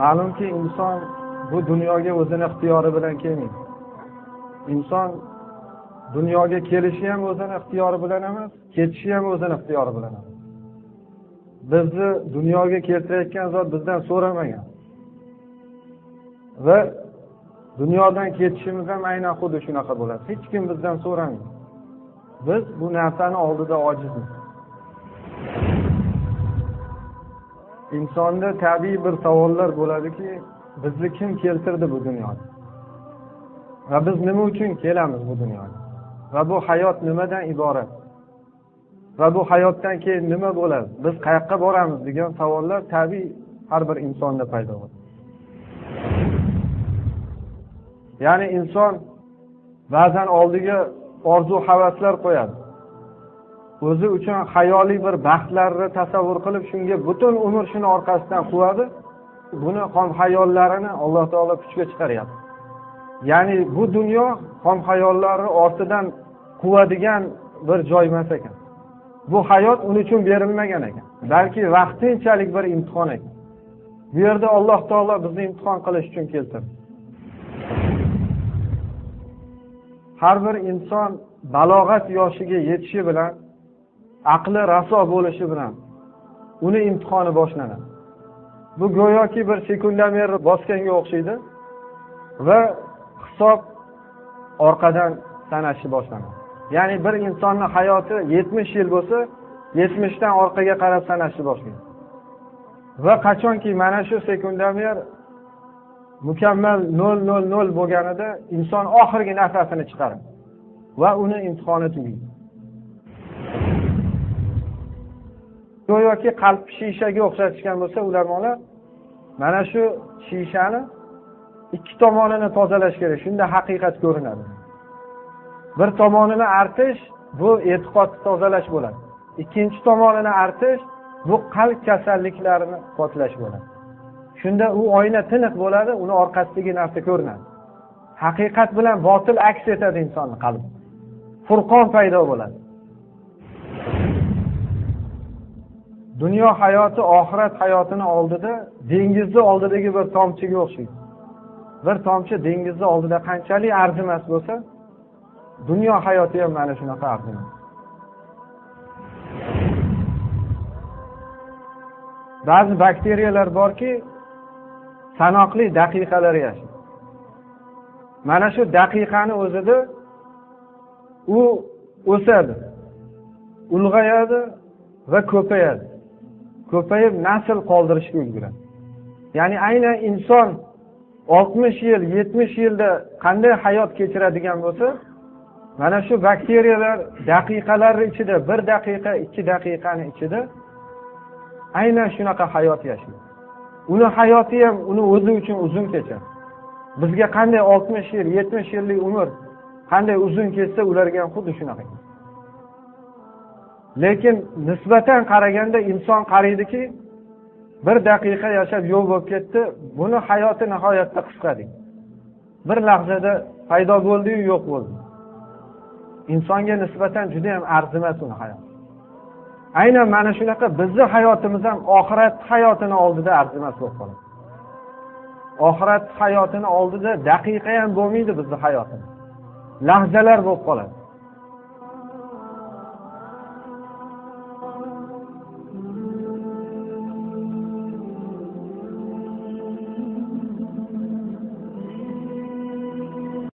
ma'lumki inson bu dunyoga o'zini ixtiyori bilan kelmaydi. Inson dunyoga kelishi ham o'zini ixtiyori bilan emas ketishi ham o'zini ixtiyori bilan emas. Bizni dunyoga keltirayotgan zot bizdan so'ramagan. Va dunyodan ketishimiz ham aynan xuddi shunaqa bo'ladi. Hech kim bizdan so'ramaydi biz bu narsani oldida ojizmiz. Insonda tabiiy bir savollar bo'ladiki bizni kim keltirdi bu dunyoga va biz nima uchun kelamiz bu dunyoga va bu hayot nimadan iborat? Va bu hayotdan keyin nima bo'ladi? Biz qayoqqa boramiz degan savollar tabiiy har bir insonda paydo bo'ladi. Ya'ni inson ba'zan oldiga orzu havaslar qo'yadi. O'zi uchun hayoliy bir baxtlarni tasavvur qilib shunga butun umr shuni orqasidan quvadi. Buni xom hayollarini alloh taolo kuchga chiqaryapti. Ya'ni bu dunyo xom hayollarni ortidan quvadigan bir joy emas ekan. Bu hayot uning uchun berilmagan ekan balki vaqtinchalik bir imtihon ekan. Bu yerda alloh taolo bizni imtihon qilish uchun keltirdi. Har bir inson balog'at yoshiga yetishi bilan aqli raso bo'lishi bilan uni imtihoni boshlanadi bu go'yoki bir sekundomer bosganga o'xshaydi va hisob orqadan sanashni boshlanadi ya'ni bir insonni hayoti yetmish yil bo'lsa yetmishdan orqaga qarab sanashni boshlaydi va qachonki mana shu sekundomer mukammal nol nol nol bo'lganida inson oxirgi nafasini chiqaradi va uni imtihoni tugaydi. Go'yoki qalb shishaga o'xshatishgan bo'lsa ulamolar mana shu shishani ikki tomonini tozalash kerak. Shunda haqiqat ko'rinadi. Bir tomonini artish bu e'tiqodni tozalash bo'ladi. Ikkinchi tomonini artish bu qalb kasalliklarini potlash bo'ladi. Shunda u oyna tiniq bo'ladi uni orqasidagi narsa ko'rinadi. Haqiqat bilan botil aks etadi insonni qalbi. Furqon paydo bo'ladi. Dunyo hayoti oxirat hayotini oldida dengizni oldidagi bir tomchiga o'xshaydi. Bir tomchi dengizni oldida qanchalik arzimas bo'lsa dunyo hayoti ham mana shunaqa arzimas. Ba'zi bakteriyalar borki sanoqli daqiqalar yashaydi. Mana shu daqiqani o'zida u o'sadi ulg'ayadi va ko'payadi. Ko'payib nasl qoldirishga ulguradi. Ya'ni aynan inson oltmish yil yetmish yilda qanday hayot kechiradigan bo'lsa mana shu bakteriyalar daqiqalar ichida bir daqiqa ikki daqiqani ichida aynan shunaqa hayot yashaydi. Uni hayoti ham uni o'zi uchun uzun kechadi. Bizga qanday oltmish yil yetmish yillik umr qanday uzun kechsa ularga ham xuddi shunaqa. Lekin nisbatan qaraganda inson qaraydiki bir daqiqa yashab yo'q bo'lib ketdi buni hayoti nihoyatda qisqa bir lahzada paydo bo'ldiyu yo'q bo'ldi. Insonga nisbatan juda yam arzimas uni hayot. Aynan mana shunaqa bizni hayotimiz ham oxirat hayotini oldida arzimas bo'lib qoladi. Oxirat hayotini oldida daqiqa ham bo'lmaydi bizni hayotimiz. Lahzalar bo'lib qoladi.